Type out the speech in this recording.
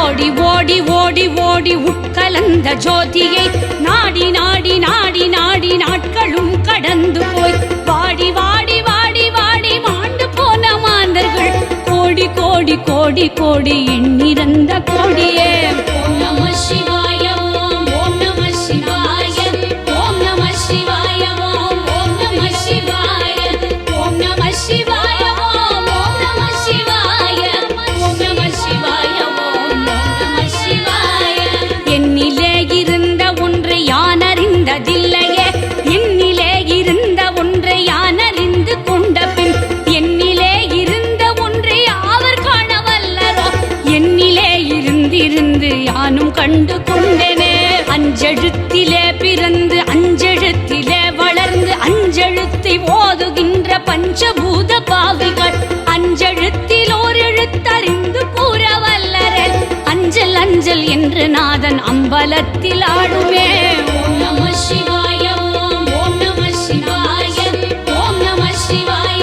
ஓடி ஓடி ஓடி ஓடி உட்கலந்த ஜோதியை. நாடி நாடி நாடி நாடி நாட்களும் கடந்து போய். வாடி வாடி வாடி வாடி மாண்டு போன மாந்தர்கள். கோடி கோடி கோடி கோடி எண்ணிறந்த யானும் கண்டு கொண்டேனே அஞ்செழுத்திலே பிறந்து அஞ்செழுத்திலே வளர்ந்து அஞ்செழுத்தை ஓதுகின்ற பஞ்சபூத பாவிகள். அஞ்செழுத்தில் ஓர் எழுத்தறிந்து கூற வல்லரே அஞ்சல் அஞ்சல் என்று நாதன் அம்பலத்தில் ஆடுமே ஓம் நம சிவாய ஓம் நம சிவாய ஓம் நம சிவாய